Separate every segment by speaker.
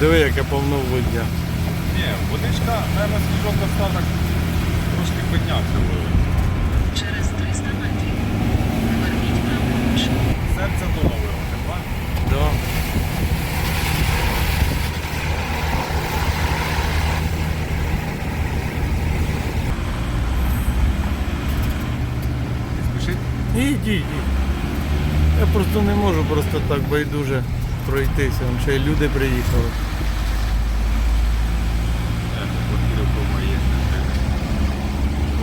Speaker 1: Диви, яке повноводдя.
Speaker 2: Ні, водичка, наверное, свіжок достаток трошки піднявся вивод.
Speaker 3: Через 300 метрів. Поверніть праворуч.
Speaker 2: Серце дома виводи, правильно?
Speaker 1: Да.
Speaker 2: Спішить?
Speaker 1: Ідіть, ідіть. Я просто не можу просто так байдуже пройтися. Вон ще й люди приїхали.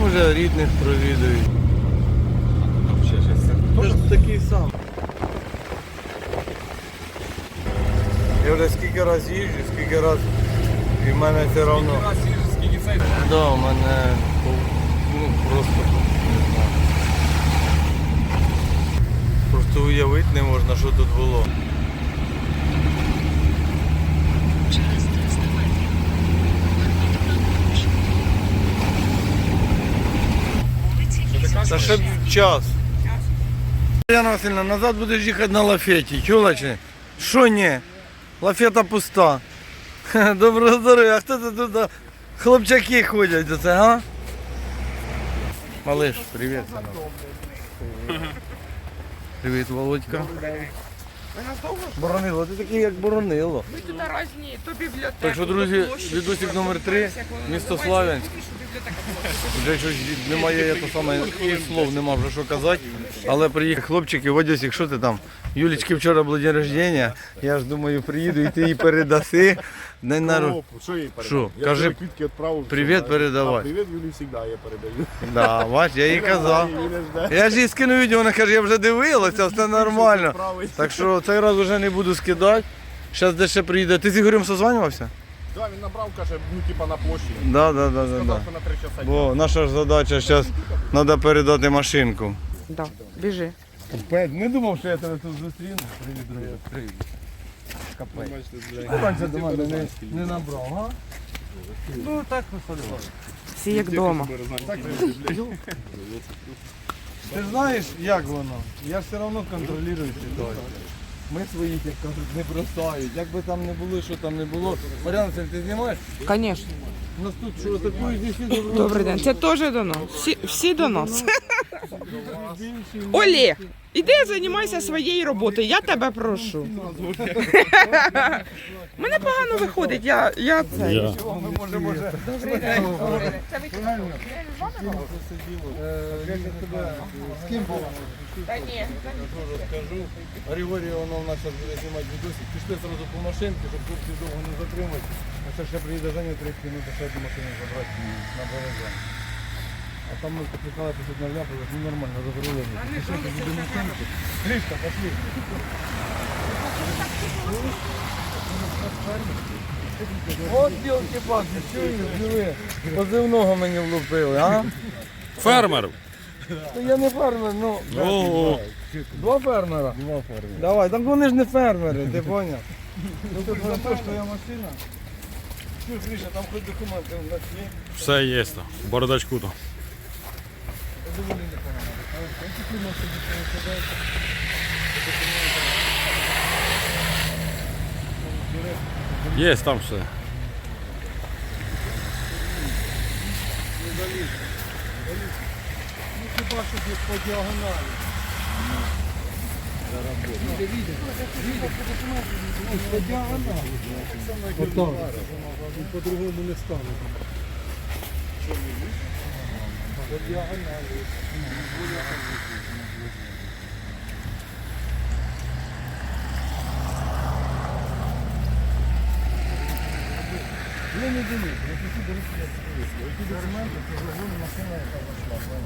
Speaker 1: Може рідних провідують.
Speaker 2: Там.
Speaker 1: Це ж такий сам. Я вже скільки раз їжджу, скільки раз і в мене все одно. Да, у мене ну, просто не знаю. Просто уявити не можна, що тут було.
Speaker 3: Через 300 метрів. Поверніть праворуч. Вулиці
Speaker 1: Та ще час. Яна Васильівна, назад будеш їхати на лафеті, чула чи? Що ні? Лафета пуста. Доброго здоров'я, а хто це тут? Хлопчаки ходять до це, а? Малиш, привіт. Привіт, Володька. Боронило, ти такий як боронило.
Speaker 4: Ми тут різні, то бібліотека.
Speaker 1: Так що, друзі, відосик номер 3, місто Славянськ. Вже щось немає, я то саме і слов нема вже що казати. Але приїхав хлопчики, Водясік, що ти там? Юлічки вчора було день рождення. Я ж думаю, приїду і ти їй передаси. День народ.
Speaker 5: Що їй передати?
Speaker 1: Що?
Speaker 5: Я
Speaker 1: Кажи,
Speaker 5: квітки відправив.
Speaker 1: привіт
Speaker 5: все,
Speaker 1: передавай.
Speaker 5: А, Привіт, Юлі, завжди я передаю.
Speaker 1: Да, бач, я їй казав.
Speaker 5: Юля жде.
Speaker 1: Я ж їй скину відео, вона каже, я вже дивилася, все нормально.
Speaker 5: Відправить.
Speaker 1: Так що цей раз вже не буду скидати. Зараз де ще приїде. Ти з Ігорем созванювався?
Speaker 5: Да, він набрав, каже, ну типа на площі.
Speaker 1: Да, да, да, да, да.
Speaker 5: Сказав, що на три часа.
Speaker 1: Бо наша ж задача зараз треба передати машинку.
Speaker 4: Да, біжи.
Speaker 1: Не думав, що я тебе тут зустріну. Привіт, друзі. Привіт. Капець. Раніше до мене не, не набрав, га? Ну так виходило.
Speaker 4: Всі як вдома.
Speaker 1: Ти знаєш, як воно? Я все одно контролюю ситуацію. Ми своїх, як кажуть, не бросають. Як би там не було, що там не було. Мар'яна, це ти знімаєш?
Speaker 4: Звісно.
Speaker 1: У нас тут що, такої зі добро.
Speaker 4: Добрий день. Це теж до нас. Всі, всі до нас. Олег, іди займайся своєю роботою, я тебе прошу. Мене погано виходить, я, я це.
Speaker 1: Я з ким було?
Speaker 4: Та ні.
Speaker 1: Розкажу. Григорій воно в нас зараз буде знімати відосик. Пішли одразу по машинці, щоб хлопців довго не затримати. А це ще приїде Женя 30 минут, ще одну машину забрати на березень. А там ми покликали після навляпали, ну нормально, машинки. Гришка, пошли. От білки паки, чуєш, диви. Позивного мені влупили, а?
Speaker 2: Фермер.
Speaker 1: То я не фермер, ну.
Speaker 2: Ого.
Speaker 1: Два фермера? Два фермера. Давай, там вони ж не фермери, ти поняв? Ну тут за те, що твоя машина. Чуєш, Гриша, там хоч документи у нас є.
Speaker 2: Все є там. В Бардачку то.
Speaker 1: Доволі непогано. А ось такі фірми собі перекидають.
Speaker 2: Є там все.
Speaker 1: Ну хіба що десь по діагоналі. По діагоналі. Отак. По-другому не стане. По діагоналі. Ви не дивіться, я хочу дивитися. Ті документи, це загони машина, яка зайшла.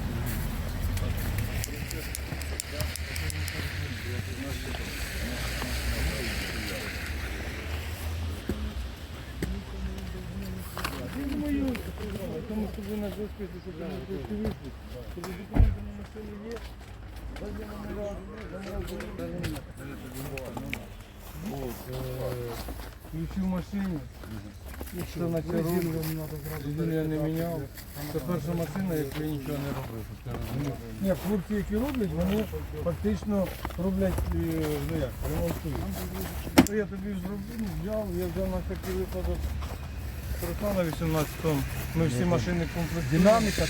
Speaker 1: Тому що ви на зв'язку, що ви на вийшли. Коли документи на машині є, Ключі в машині. Що на? Резину я не міняв. Це перша машина, яку я нічого не робив. щоб ти розумів. Ні, хлопці, які роблять, вони фактично роблять, е, ну як, ремонтують. Я тобі зробив, ну, взяв, я взяв на такий випадок. Руслана 18 тонн. Ми всі машини комплектуємо. Динаміка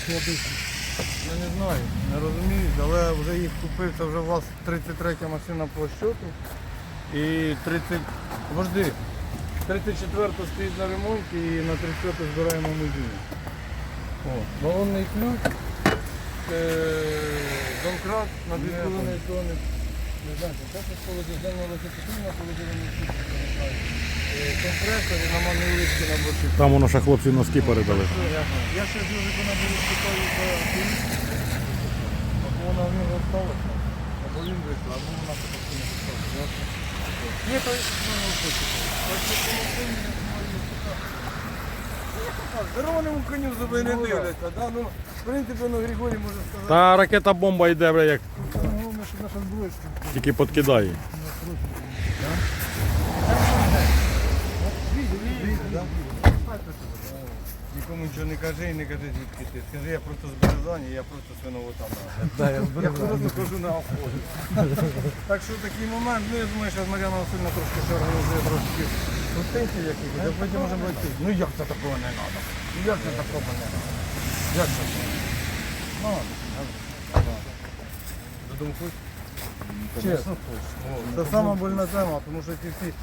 Speaker 1: Я не знаю, не розумію, але вже їх купив, це вже у вас 33 машина по щоту. І 30. Вожди. 34 стоїть на ремонті і на 35 збираємо музею. О, балонний ключ, е, домкрат на 2,5 тонни. Не це Е, Компресор і на маневрички на.
Speaker 2: Там воно ще хлопці носки передали.
Speaker 1: Я ще дуже вона буду питаю за філіс. Або вона в нього осталася, або він вийшла, або вона просто не писала. Ні, то ну, не хочу. Здоровому коню зуби не дивляться, да? ну, в принципі, ну, Григорій може сказати.
Speaker 2: Та ракета бомба йде, бля, як
Speaker 1: Головне, що наша зброя.
Speaker 2: Тільки підкидає.
Speaker 1: Нікому нічого не кажи і не кажи звідки ти. Скажи, я просто з Березані, я просто свиновота. Я просто хожу на охоту. Так що такий момент, ну я думаю, що Мар'яна Васильівна трошки ще організує трошки гостинці якихось, а потім може бути. Ну як це такого не треба? Ну як це такого не треба? Як це? Ну, Додому хочеш? Чесно. Це сама больна тема, тому що ті всі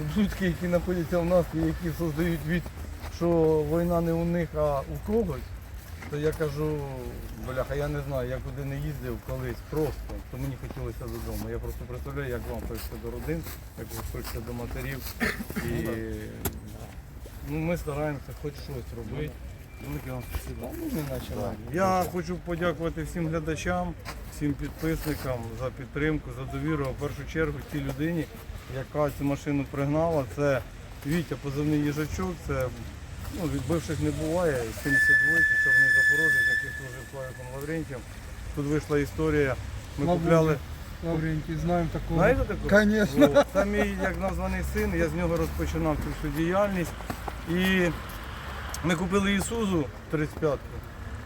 Speaker 1: обсудки, які знаходяться в нас і які создають від, що війна не у них, а у когось, то я кажу, бляха, я не знаю, я куди не їздив колись просто, то мені хотілося додому. Я просто представляю, як вам хочеться до родин, як вам хочеться до матерів. І ну, ми стараємося хоч щось робити. Велике вам спасибо. Ну. Я хочу подякувати всім глядачам, всім підписникам за підтримку, за довіру. В першу чергу тій людині, яка цю машину пригнала. Це Вітя, позивний їжачок, це ну, від бивших не буває. 72 чорний запорожець, який служив Славіком Лаврентієм. Тут вийшла історія. Ми купляли.
Speaker 6: Лаврентий, знаємо такого.
Speaker 1: Знаєте таку?
Speaker 6: Конечно.
Speaker 1: О, Це мій як названий син, я з нього розпочинав цю всю діяльність. І ми купили Ісузу 35-ку,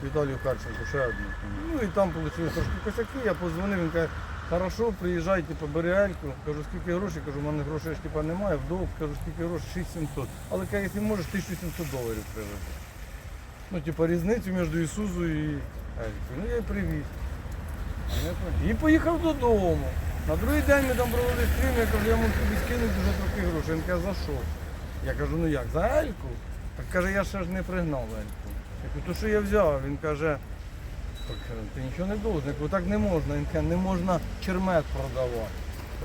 Speaker 1: Віталію Харченку, ще одну. Ну і там вийшли трошки косяки, я позвонив, він каже, хорошо, приїжджай, типу, бери Альку. Кажу, скільки грошей? Кажу, у мене грошей ж типу, немає, вдовг, кажу, скільки грошей? 6700. Але каже, якщо можеш, 1700 доларів привезти. Ну, типу, різницю між Ісузу і Елькою. Ну я і привіз. І поїхав додому. На другий день ми там провели стрім, я кажу, я можу тобі скинути вже трохи грошей. Він каже, за що? Я кажу, ну як, за Ельку? Так каже, я ще ж не пригнав Ельку. Я кажу, то що я взяв? Він каже, так, ти нічого не должен. Я кажу, так не можна. Він каже, не можна чермет продавати.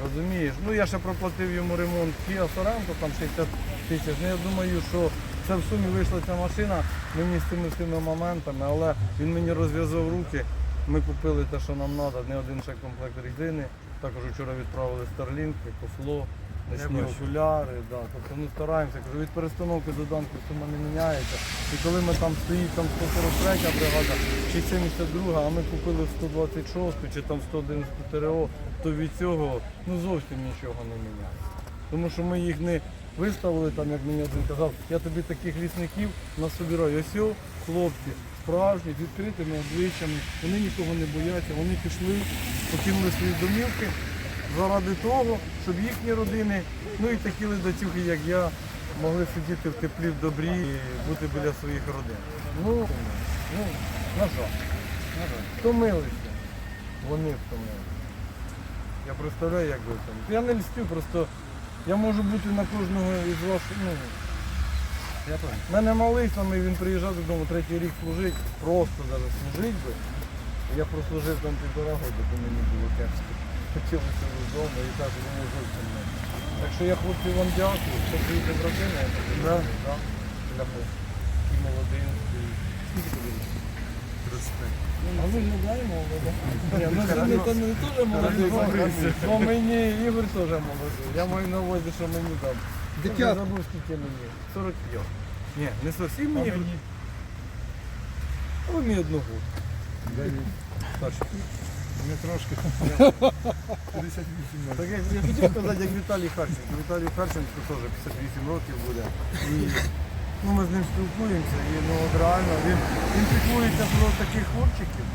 Speaker 1: Розумієш? Ну я ще проплатив йому ремонт Kia Sorento, там 60 тисяч. Ну я думаю, що це в сумі вийшла ця машина мені з цими всіми моментами, але він мені розв'язав руки. Ми купили те, що нам треба, не один ще комплект резини. Також вчора відправили Starlink, кофло, ночні окуляри. Да. Тобто ми стараємося. Кажу, від перестановки до данки сума не міняється. І коли ми там стоїть там 143 бригада чи 72, а ми купили в 126 чи там 111 ТРО, то від цього ну, зовсім нічого не міняється. Тому що ми їх не виставили, там, як мені один казав, я тобі таких лісників насобираю. Ось о, хлопці, справжні, з відкритими обличчями, вони нікого не бояться, вони пішли, покинули свої домівки заради того, щоб їхні родини, ну і такі ледацюги, як я, могли сидіти в теплі, в добрі і бути біля своїх родин. Ну, ну на жаль, на жаль. Втомилися. Вони втомилися. Я представляю, як ви там. Я не льстю, просто я можу бути на кожного із вас. Ну, я. У мене малий самий, він приїжджав додому третій рік служить, просто навіть служить би. Я прослужив там півтора року, бо мені було тяжко. Хотілося додому і так воно зовсім не. Так що я хлопці вам дякую, що з родини, я кажу, да, да, ляпо. І. Скільки тобі? А виглядає молодо. Ні, ну не, не теж молодий. Ну мені Ігор теж молодий. Я маю на увазі, що мені там. Я вже забув, скільки мені. 45. Ні, не зовсім мені. А ви мені одного. Старший.
Speaker 5: Не трошки. 58
Speaker 1: Так як я хотів сказати, як Віталій Харченко. Віталій Харченко теж 58 років буде. І ну ми з ним спілкуємося, і ну от реально він, він піклується про таких хлопчиків.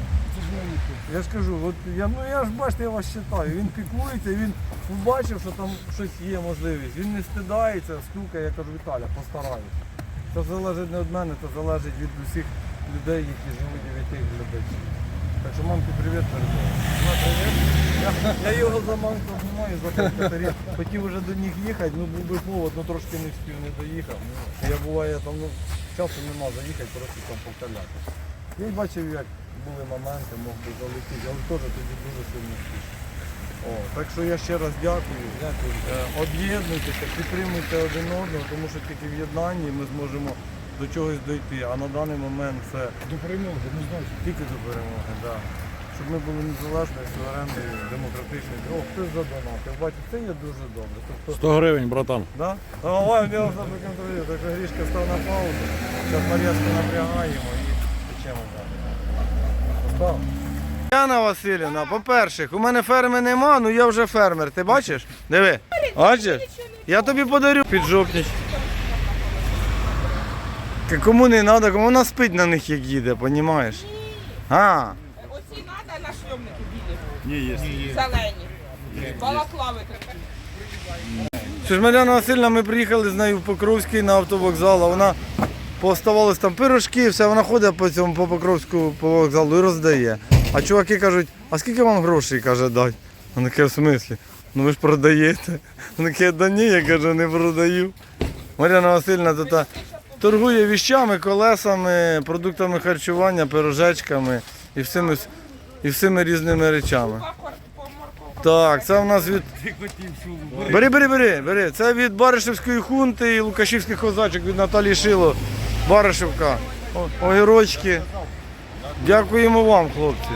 Speaker 1: Я ж кажу, от я, ну я ж бачите, я вас читаю. Він піклується, він побачив, що там щось є можливість. Він не стидається, стукає, я кажу, Віталя, постараюся. Це залежить не від мене, це залежить від усіх людей, які живуть і від тих глядачів. Так що мамки привіт передаю. Я, його за мамку обнімаю, за катарів. Хотів уже до них їхати, ну був би повод, ну трошки не встиг, не доїхав. Я буває там, ну, часу нема заїхати, просто там повторяти. Я й бачив, як були моменти, мог би залетіти, але теж тоді дуже сильно спішно. О, так що я ще раз дякую. дякую. Е, Об'єднуйтеся, підтримуйте один одного, тому що тільки в єднанні ми зможемо до чогось дойти. А на даний момент це
Speaker 5: До перемоги, ну знаєш.
Speaker 1: тільки до перемоги, да. щоб ми були незалежною, суверенною, демократичною. О, хтось задонатив. Бачите, це є дуже добре. Тобто,
Speaker 2: 100 гривень, братан.
Speaker 1: да? Давай, я вас проконтролюю. Так Грішка став на паузу. Зараз Мар'яшку напрягаємо і печемо далі. Став. Яна Васильівна, по-перше, у мене ферми нема, ну я вже фермер. Ти бачиш? Диви. Бачиш? Я тобі подарю піджопніч. К- Кому не треба, кому вона спить на них, як їде, понімаєш? А,
Speaker 4: Оці треба на шльомники білі,
Speaker 2: Ні, є.
Speaker 4: зелені. Балаклави треба.
Speaker 1: Що ж Мар'яна Васильівна, ми приїхали з нею в Покровський на автовокзал, а вона поставалась там пирожки, все, вона ходить по цьому по Покровську по вокзалу і роздає. А чуваки кажуть, а скільки вам грошей каже дать? Вона каже, в смислі? Ну ви ж продаєте. Вона каже, да ні, я кажу, не продаю. Мар'яна Васильівна тут а, торгує віщами, колесами, продуктами харчування, пирожечками і всіми, і всіми різними речами. Так, це в нас від. Бери, бери, бери, бери. Це від Баришевської хунти і Лукашівських козачок від Наталії Шило. Баришевка. О, огірочки. Дякуємо вам, хлопці.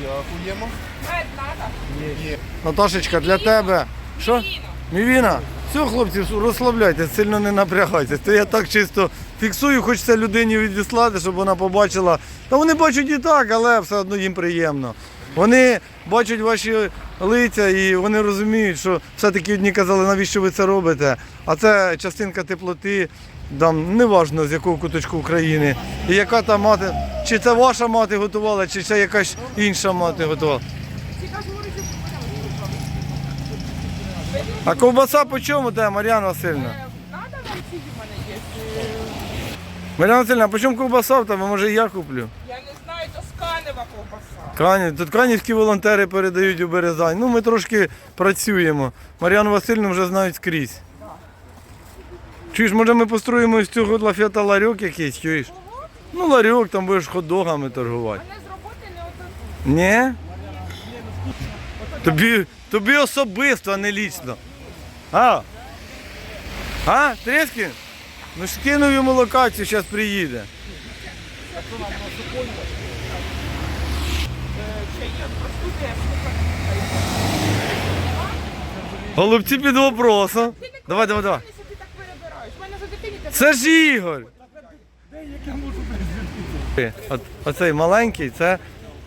Speaker 1: Дякуємо. Наташечка, для тебе. Що? Мівіна? Все, хлопці, розслабляйтесь, сильно не напрягайтесь. То я так чисто фіксую, хочеться людині відіслати, щоб вона побачила. Та вони бачать і так, але все одно їм приємно. Вони бачать ваші лиця і вони розуміють, що все-таки одні казали, навіщо ви це робите. А це частинка теплоти, там, неважно з якого куточку України. І яка там мати, чи це ваша мати готувала, чи це якась інша мати готувала. А ковбаса по чому те, Мар'яна Васильівна?
Speaker 4: Надо вам ці в мене є?
Speaker 1: Мар'яна Васильівна, а по чому ковбаса в тебе? Може я куплю?
Speaker 4: Я не знаю, то сканева ковбаса.
Speaker 1: Кані, тут канівські волонтери передають у Березань. Ну ми трошки працюємо. Мар'яну Васильівну вже знають скрізь. Чуєш, може ми построїмо з цього лафета ларьок якийсь, чуєш? Ну ларьок, там будеш хот-догами торгувати.
Speaker 4: Мене з роботи не один.
Speaker 1: Ні? Тобі, тобі особисто, а не лічно. А? А? Трескін? Ну ж кинув йому локацію, зараз приїде. Голубці під вопросом. Давай, давай, давай.
Speaker 4: Ти так перебираєш. У мене тебе
Speaker 1: Це ж Ігор. От, оцей маленький, це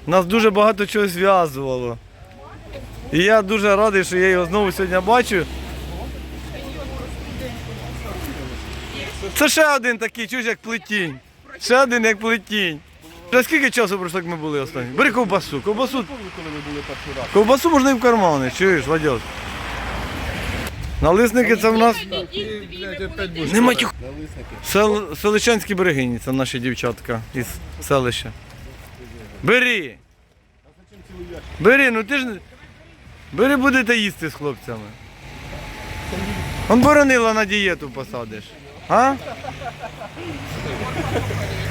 Speaker 1: нас дуже багато чого зв'язувало. І я дуже радий, що я його знову сьогодні бачу. Це ще один такий, чуєш, як плетінь. Ще один як плетінь. Вже скільки часу пройшло, як ми були останні? Бери ковбасу. Ковбасу,
Speaker 2: Коли ми були перший раз.
Speaker 1: ковбасу можна і в кармани, чуєш, Вадьос? Налисники це в нас. Не матюх. Сел... Селищанські берегині, це наші дівчатка із селища. Бери. Бери, ну ти ж. Бери, будете їсти з хлопцями. Он боронила на дієту посадиш. А?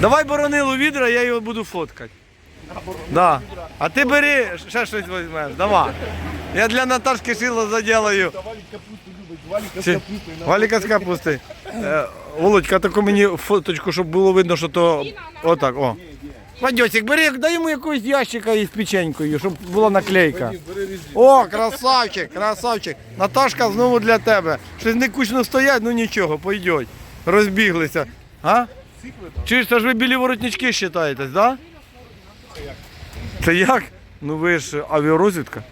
Speaker 1: Давай боронилу відра, я його буду фоткати. Да. А ти бери, ще щось візьмеш. Давай. Я для Наташки шило заділаю.
Speaker 2: Валіка з
Speaker 1: капусти. Е, Володька, таку мені фоточку, щоб було видно, що то отак, о. Вадьосик, бери, дай йому якогось ящика із печенькою, щоб була наклейка. О, красавчик, красавчик. Наташка знову для тебе. Щось не кучно стоять, ну нічого, пойдеть. Розбіглися. А? Чи ж це ж ви білі воротнички вважаєтесь, да? Це як? Ну ви ж авіарозвідка.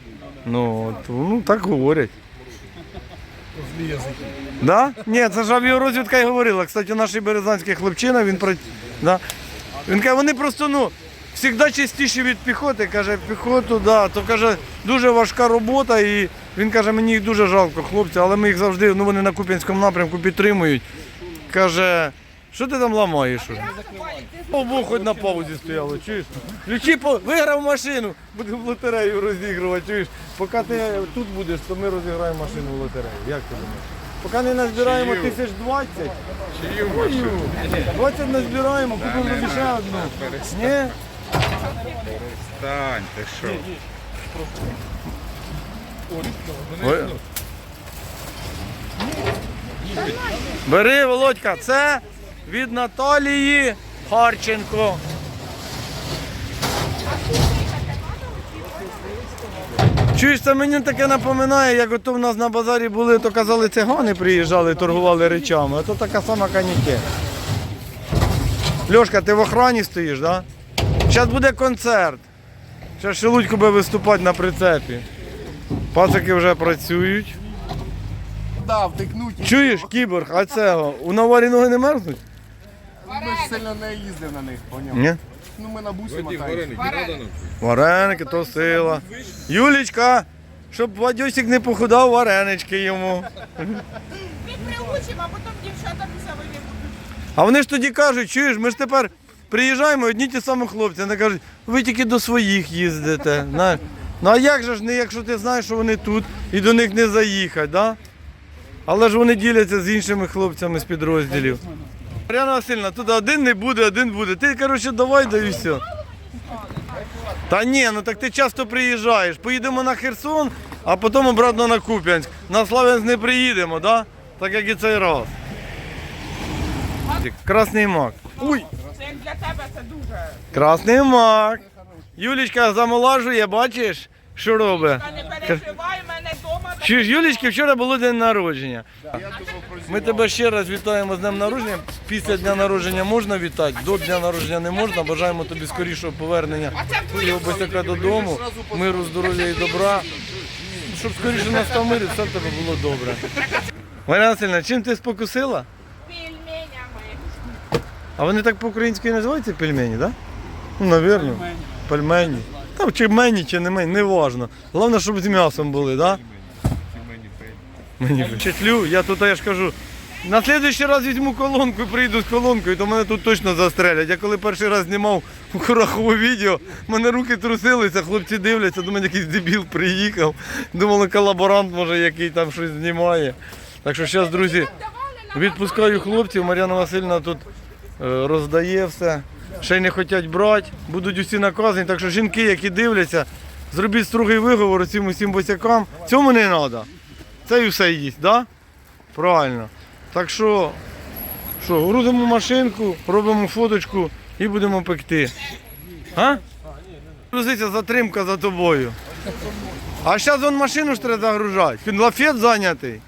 Speaker 1: Ну, от, ну так говорять. Да? Ні, це ж авіарозвідка і говорила. Кстати, наш березанський хлопчина, він про. Да? Він каже, вони просто ну, завжди частіші від піхоти. Каже, піхоту, да, то каже, дуже важка робота. І він каже, мені їх дуже жалко, хлопці, але ми їх завжди, ну вони на Куп'янському напрямку підтримують. Каже, що ти там ламаєш? уже?» Хоч на паузі стояло, чуєш? Ключі по... виграв машину, будемо в лотерею розігрувати, чуєш? Поки ти тут будеш, то ми розіграємо машину в лотерею. Як ти думаєш? Поки не назбираємо тисяч двадцять, Ой, 20 назбираємо, купимо тобі ще одну. Ні?
Speaker 2: Стань, ти що?
Speaker 1: Ой. Бери, Володька, це від Наталії Харченко. Чуєш, це мені таке напоминає, як ото в нас на базарі були, то казали, цигани приїжджали, торгували речами, то така сама каніке. Льошка, ти в охрані стоїш, так? Да? Зараз буде концерт. Зараз Шелудько буде виступати на прицепі. Пацики вже працюють.
Speaker 5: Да, втикнуть.
Speaker 1: Чуєш, кіборг, а цього, у наварі ноги не мерзнуть?
Speaker 5: Ми ж сильно не їздив на них, поняв.
Speaker 1: Ні.
Speaker 5: Ну ми на бусі мотаємо.
Speaker 1: Вареники то сила. Юлічка, щоб Вадюсик не похудав, варенички йому.
Speaker 4: Ми приучимо, а потім дівчата після будуть.
Speaker 1: А вони ж тоді кажуть, чуєш, ми ж тепер приїжджаємо, одні ті самі хлопці, вони кажуть, ви тільки до своїх їздите. знаєш. Ну а як же ж не, якщо ти знаєш, що вони тут і до них не заїхати, да? Але ж вони діляться з іншими хлопцями з підрозділів. Мар'яна Васильівна, тут один не буде, один буде. Ти, коротше, давай да і все. Та ні, ну так ти часто приїжджаєш. Поїдемо на Херсон, а потім обратно на Куп'янськ. На Славянськ не приїдемо, да? так як і цей раз. Красний мак. Ой,
Speaker 4: Це як для тебе це дуже.
Speaker 1: красний мак. Юлічка замолажує, бачиш, що робить?
Speaker 4: Не переживай,
Speaker 1: ж Юлічки вчора було день народження. Ми тебе ще раз вітаємо з днем народження. Після дня народження можна вітати, до дня народження не можна. Бажаємо тобі скорішого повернення твого босяка додому, миру, здоров'я і добра. Щоб скоріше настав мир і все в тебе було добре. Марина Васильівна, чим ти спокусила?
Speaker 4: Пельменями.
Speaker 1: А вони так по-українськи називаються пельмені, так? Да? Ну, навірно. Пельмені. Там чи мені, чи не мені, не важно. Головне, щоб з м'ясом були, так? Да? Мені вчетлю, я тут я ж кажу. На наступний раз візьму колонку і прийду з колонкою, то мене тут точно застрелять. Я коли перший раз знімав у Курахову відео, мене руки трусилися, хлопці дивляться, до мене якийсь дебіл приїхав. Думали, колаборант може який там щось знімає. Так що зараз, друзі, відпускаю хлопців, Мар'яна Васильівна тут е, роздає все. Ще й не хочуть брати, будуть усі наказані. Так що жінки, які дивляться, зробіть строгий виговор цим усім босякам. Цьому не треба. Це і все їсть, так? Да? Правильно. Так що, що, грузимо машинку, робимо фоточку і будемо пекти. А? Грузиться затримка за тобою. А зараз вон машину ж треба загружати. Він лафет зайнятий.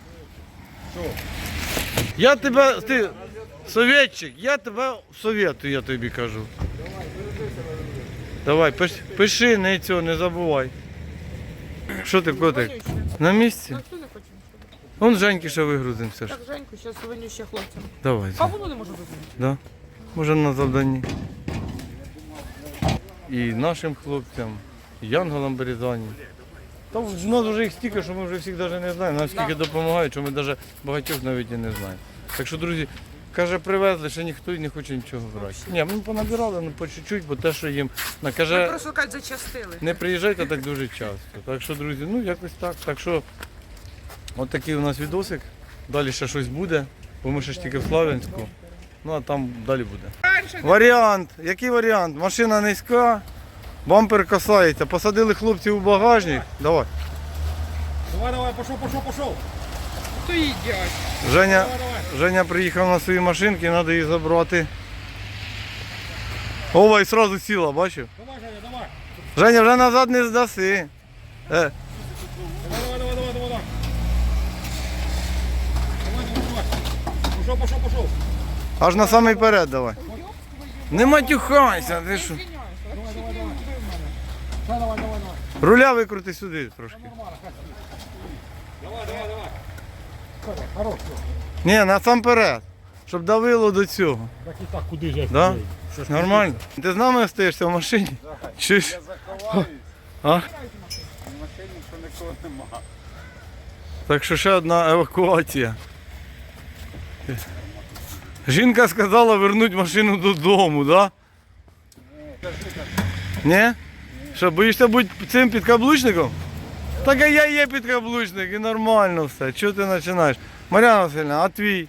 Speaker 1: Я тебе, ти совєтчик, я тебе советую, я тобі кажу. Давай, пиш, пиши, не цього, не забувай. Що ти, котик? На місці? Вон Женьки ще вигрузимося ж.
Speaker 4: Так, Женьку, зараз свиню ще хлопцям.
Speaker 1: Давай.
Speaker 4: Кавуну не можу визнати.
Speaker 1: Да. Може на завданні. І нашим хлопцям, і янголам Березані. Та в нас вже їх стільки, що ми вже всіх навіть не знаємо. Нам скільки допомагають, що ми навіть багатьох навіть і не знаємо. Так що, друзі, каже, привезли, ще ніхто і не хоче нічого брати. Ні, ми понабирали, ну по чуть-чуть, бо те, що їм. На,
Speaker 4: Ми
Speaker 1: каже,
Speaker 4: просто кажуть, зачастили.
Speaker 1: не приїжджайте так дуже часто. Так що, друзі, ну якось так. Так що, от такий у нас відосик. Далі ще щось буде, бо ми ще ж тільки в Славянську. Ну а там далі буде. Варіант. Який варіант? Машина низька, бампер касається. Посадили хлопців у багажник. Давай.
Speaker 2: Давай, давай, пішов, пішов, пішов.
Speaker 4: То їдять.
Speaker 1: Женя, Женя приїхав на своїй машинці, треба її забрати. Ова, і одразу сіла, бачив?
Speaker 2: Давай, Женя, давай.
Speaker 1: Женя, вже назад не здаси. Е,
Speaker 2: Давай, давай, давай, давай, давай, давай. Давай, давай, давай. Пішов, пішов, пішов.
Speaker 1: аж на самий перед давай. Не матюхайся, ти що?
Speaker 2: Давай, давай, давай, давай.
Speaker 1: Руля викрути сюди трошки.
Speaker 2: Давай, давай, давай.
Speaker 1: Ні, насамперед. Щоб давило до цього.
Speaker 2: Так і так, куди ж я
Speaker 1: Да?
Speaker 2: Що
Speaker 1: Нормально? Ти з нами остаєшся в машині? Чи ж? А? Так що ще одна евакуація. Жінка сказала вернути машину додому, так? Да? Ні? Що, боїшся бути цим підкаблучником? Так а я є підкаблучник і нормально все. Чого ти починаєш? Мар'яна Васильівна, а твій?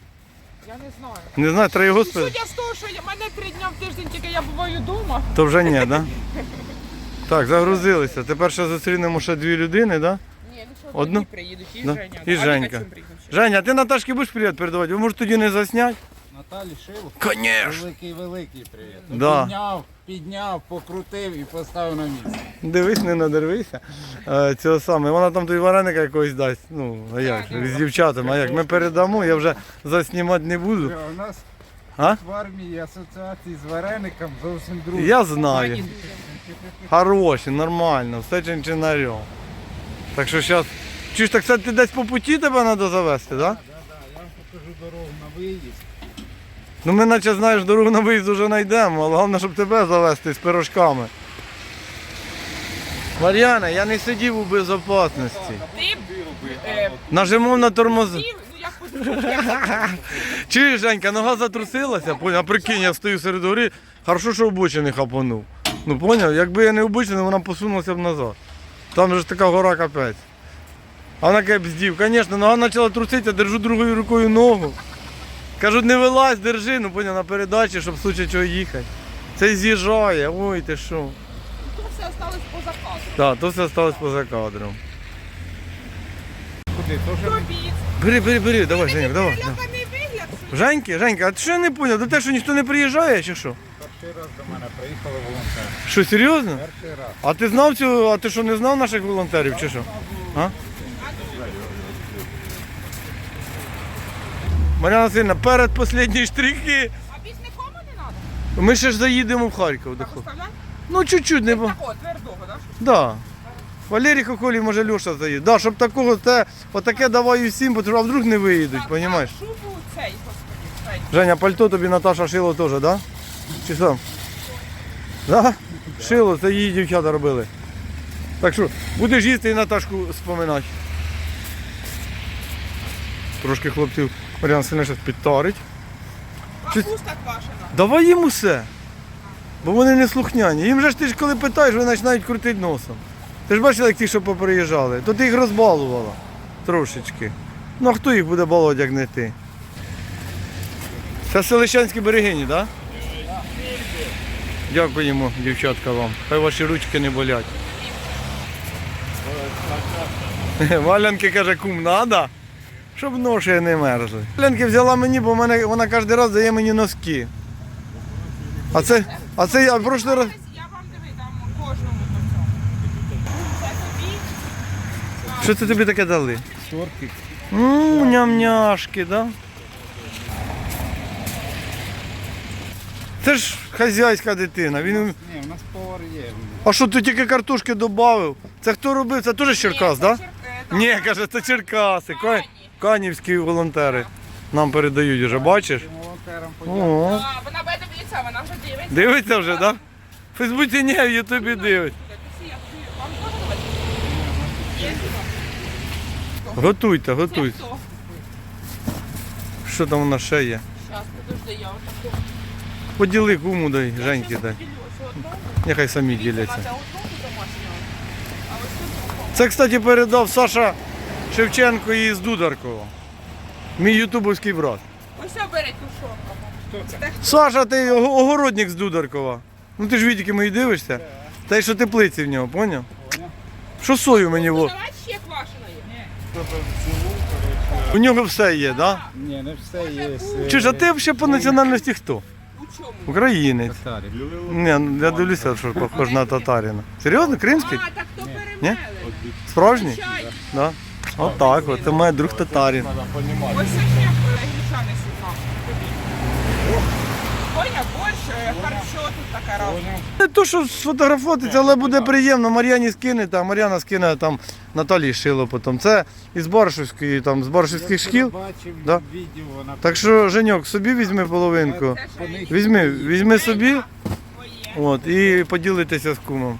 Speaker 4: Я не знаю.
Speaker 1: Не знаю, треба його спитати.
Speaker 4: Судя з того, що я мене три дня в тиждень тільки я буваю вдома.
Speaker 1: То вже ні, да? Так, загрузилися. Тепер ще зустрінемо ще дві людини, да?
Speaker 4: Ні, ну що,
Speaker 1: Одну?
Speaker 4: приїдуть, і
Speaker 1: Да.
Speaker 4: Женя.
Speaker 1: І
Speaker 4: А
Speaker 1: Женька. Женя, а ти Наташки будеш привіт передавати? Ви може тоді не засняти?
Speaker 7: Наталі Шило.
Speaker 1: Конечно.
Speaker 7: Великий великий привіт.
Speaker 1: Да.
Speaker 7: Підняв, підняв, покрутив і поставив на місце.
Speaker 1: Дивись, не надервися. Е, Цього саме. Вона там той вареника якогось дасть. Ну, а як? З дівчатами, а як? Ми передамо, я вже заснімати не буду.
Speaker 7: У нас
Speaker 1: А?
Speaker 7: в армії асоціації з вареником зовсім другі.
Speaker 1: Я знаю. Хороші, нормально, все чинчинарем. Так що зараз. Чи ж так кстати, ти десь по путі тебе треба завести, так? Да?
Speaker 7: Да, да, я вам покажу дорогу на виїзд.
Speaker 1: Ну ми наче знаєш, дорогу на виїзд вже знайдемо, але головне, щоб тебе завести з пирожками. Мар'яна, я не сидів у безопасності.
Speaker 4: Ти е,
Speaker 1: Нажимав на тормози.
Speaker 4: сів, ну як
Speaker 1: Чуєш, Женька, нога затрусилася, поняв, а прикинь, я стою серед гори, хорошо, що обочини хапанув. Ну поняв, якби я не обочинив, вона посунулася б назад. Там же ж така гора капець. А вона каже, бздів, звісно, нога почала труситися, держу другою рукою ногу. Кажуть, не вилазь, держи, ну поняв, на передачі, щоб в случае чого їхати. Це з'їжджає, ой ти що.
Speaker 4: то все осталось поза кадром.
Speaker 1: Так, то все сталося поза кадром.
Speaker 7: Куди? То вже
Speaker 4: Робіть.
Speaker 1: Бери, бери, бери, давай, Женька, давай. давай.
Speaker 4: Переляканий вигляд. що
Speaker 1: Женьки, Женька, а ти що я не поняв? До те, що ніхто не приїжджає чи що?
Speaker 7: перший раз до мене приїхали волонтери.
Speaker 1: Що, серйозно?
Speaker 7: Перший раз.
Speaker 1: А ти знав цю, а ти що не знав наших волонтерів чи що? А? Мар'яна Васильівна, перед останні штрихи.
Speaker 4: А більш нікому не треба?
Speaker 1: Ми ще ж заїдемо в Харків. до? Ну, чуть-чуть не бо.
Speaker 4: Такого, твердого, так?
Speaker 1: Да. Валерій Хохолій, може Льоша заїде. Да, щоб такого, те, отаке давай усім, бо а вдруг не виїдуть, розумієш?
Speaker 4: Шубу цей, господи, цей.
Speaker 1: Женя, пальто тобі Наташа шило теж, да? Чи сам? Да? Шило, це її дівчата робили. Так що, будеш їсти і Наташку споминати. Трошки хлопців Мар'ян сильно щось підтарить.
Speaker 4: Квашена.
Speaker 1: Давай їм усе. Бо вони не слухняні. Їм же ж ти ж коли питаєш, вони починають крутити носом. Ти ж бачила, як ті, що поприїжджали, то ти їх розбалувала трошечки. Ну а хто їх буде балувати, як не ти? Це селищанські берегині, так? Дякуємо, дівчатка, вам. Хай ваші ручки не болять. Валянки каже, кум, надо, щоб ноші не мерзли. Валянки взяла мені, бо мене, вона кожен раз дає мені носки. А це, а це я в прошлий раз.
Speaker 4: Я вам диви, там кожному. Це тобі.
Speaker 1: Що це тобі таке дали?
Speaker 7: Шорти.
Speaker 1: Ммм, ням-няшки, да? Це ж хазяйська дитина. Він...
Speaker 7: Ні, у нас повар є.
Speaker 1: А що ти тільки картошки додав? Це хто робив? Це теж Черкас, так? Да? Ні, каже, це Черкаси. Ка- Канівські волонтери нам передають вже, бачиш? О,
Speaker 4: А, вона буде дивитися, вона вже дивиться.
Speaker 1: дивиться вже, так? Да? В Фейсбуці ні, в Ютубі дивить.
Speaker 4: Вам теж? Є?
Speaker 1: Готуйте, готуйте.
Speaker 4: хто?
Speaker 1: Що там у нас ще є?
Speaker 4: Щас, подожди, я отаку.
Speaker 1: Поділи куму дай, Женьки дай. Нехай самі діляться.
Speaker 4: Це,
Speaker 1: кстати, передав Саша Шевченко із Дударкова. Мій ютубовський брат.
Speaker 4: Ось беріть тушонку.
Speaker 7: Хто?
Speaker 1: Саша, ти огородник з Дударкова. Ну ти ж відіки мої дивишся. Та й що теплиці в нього, поняв? Що сою мені во?
Speaker 4: Давай ще.
Speaker 1: У нього все є, так? Да?
Speaker 7: Ні, не все є.
Speaker 1: Чи ж а ти взагалі по національності хто?
Speaker 4: У чому?
Speaker 1: Українець. Ні, ну, я дивлюся, що похож на татарина. Серйозно, кримський?
Speaker 4: А, так то перемели.
Speaker 1: Справжній? Да. Отак, от, це мій друг татарин.
Speaker 4: Ось ще сюди. Поняв, більше. е, тут така равна.
Speaker 1: Не то, що сфотографуватися, але буде приємно. Мар'яні скинете, а Мар'яна скине там Наталії Шило потім. Це із Баршівської, там, з Баршівських шкіл.
Speaker 7: Бачив
Speaker 1: Да.
Speaker 7: відео, вона
Speaker 1: Так що, Женьок, собі візьми половинку. Візьми, візьми собі от, і поділитися з кумом.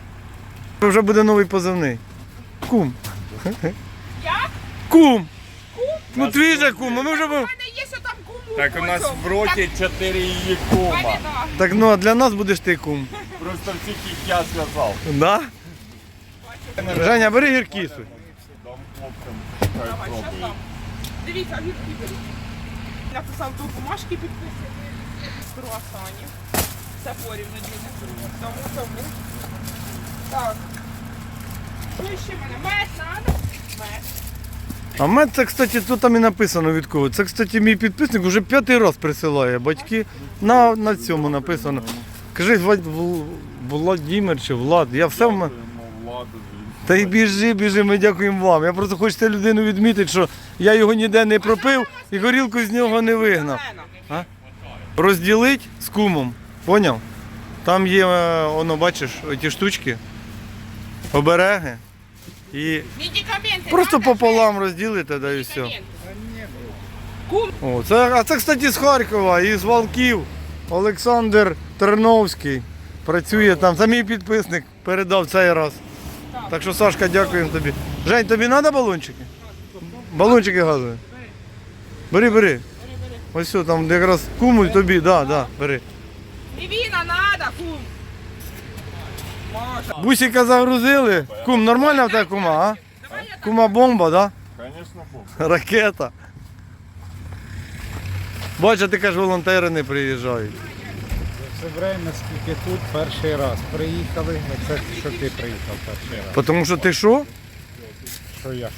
Speaker 1: Вже буде новий позивний. Кум.
Speaker 4: Як?
Speaker 1: Кум! Ну твій же кум, а ми вже
Speaker 4: У мене є що там куму.
Speaker 2: Так у нас в роті чотири її кума.
Speaker 1: Так ну а для нас будеш ти кум.
Speaker 2: Просто всіх їх я зв'язав.
Speaker 1: Да? Женя, бери гіркісу.
Speaker 2: Дам хлопцям, хай пробують.
Speaker 4: там? Дивіться, гірки беріть. Написав до бумажки підписані з круасанів. Це порівну діти. Тому, тому. Так. Що ще в мене? Мед надо? Мед.
Speaker 1: А мед це, кстати, тут там і написано від кого. Це, кстати, мій підписник вже п'ятий раз присилає. Батьки на, на цьому написано. Кажи, Влад, Владимир чи Влад, я все в мене. Та й біжи, біжи, ми дякуємо вам. Я просто хочу цю людину відмітити, що я його ніде не пропив і горілку з нього не вигнав.
Speaker 4: Зелена.
Speaker 1: Розділить з кумом. Поняв? Там є, е, воно, бачиш, ті штучки, обереги. І просто пополам розділите, да і все. О, це, а це, кстати, з Харкова, із Валків. Олександр Терновський. Працює там. Це мій підписник передав цей раз. Так що, Сашка, дякуємо тобі. Жень, тобі треба балончики? Балончики газові. Бери, бери. Ось все, там якраз куму і тобі, да, да, бери.
Speaker 4: Лівіна надо, кум.
Speaker 1: Бусика загрузили. Кум, нормальна в тебе кума, а? Кума бомба, да?
Speaker 2: Звісно, хлопці.
Speaker 1: Ракета. Бачиш, ти кажеш, волонтери не приїжджають.
Speaker 7: За все время, скільки тут перший раз приїхали. Оце що ти приїхав перший раз.
Speaker 1: Тому що ти що?
Speaker 7: Що я?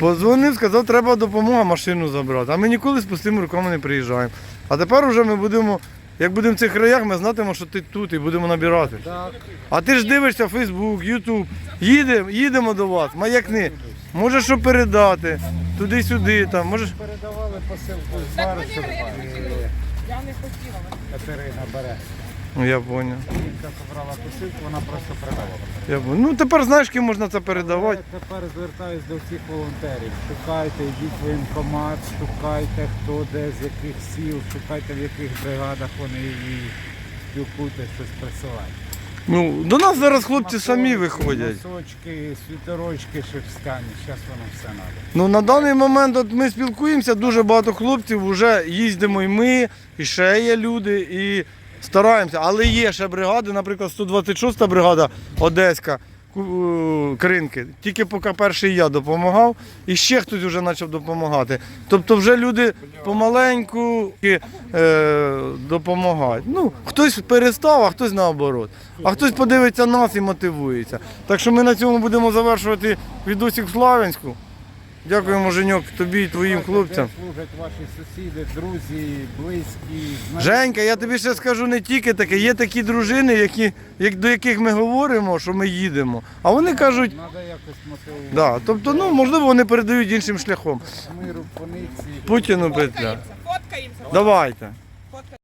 Speaker 1: Позвонив, сказав, треба допомога машину забрати. А ми ніколи з пустими руками не приїжджаємо. А тепер вже ми будемо, як будемо в цих краях, ми знатимемо, що ти тут і будемо набирати.
Speaker 7: Так,
Speaker 1: А ти ж дивишся Фейсбук, Ютуб. Їдемо, їдемо до вас, маякни. Може, що передати, туди-сюди, там, можеш.
Speaker 7: передавали посилку з Барсу.
Speaker 4: Я не хотіла. Я не хотіла.
Speaker 7: Катерина бере.
Speaker 1: Ну, Я зрозумів.
Speaker 7: Жінка забрала посилку, вона просто передавала.
Speaker 1: Я понял. Ну тепер знаєш, ким можна це передавати.
Speaker 7: Я тепер звертаюсь до всіх волонтерів. Шукайте, йдіть в воєнкомат, шукайте хто де, з яких сіл, шукайте в яких бригадах вони і спілкуйтесь, щось присилайте.
Speaker 1: Ну, до нас зараз хлопці самі виходять.
Speaker 7: Носочки, світерочки шерстяні, зараз воно все треба.
Speaker 1: Ну на даний момент от ми спілкуємося, дуже багато хлопців вже їздимо і ми, і ще є люди, і стараємося. Але є ще бригади, наприклад, 126 бригада Одеська. Кринки. Тільки поки перший я допомагав, і ще хтось вже почав допомагати. Тобто вже люди помаленьку е, допомагають. Ну, хтось перестав, а хтось наоборот. А хтось подивиться нас і мотивується. Так що ми на цьому будемо завершувати відосик в Славянську. Дякуємо, Женьок, тобі і твоїм хлопцям.
Speaker 7: Служать ваші сусіди, друзі, близькі.
Speaker 1: Женька, я тобі ще скажу не тільки таке, є такі дружини, які, як, до яких ми говоримо, що ми їдемо. А вони кажуть,
Speaker 7: Треба якось мотивувати.
Speaker 1: да, тобто, ну, можливо, вони передають іншим шляхом.
Speaker 7: Миру, пониці.
Speaker 1: Путіну петля.
Speaker 4: Фоткаємося, фоткаємося.
Speaker 1: Давайте.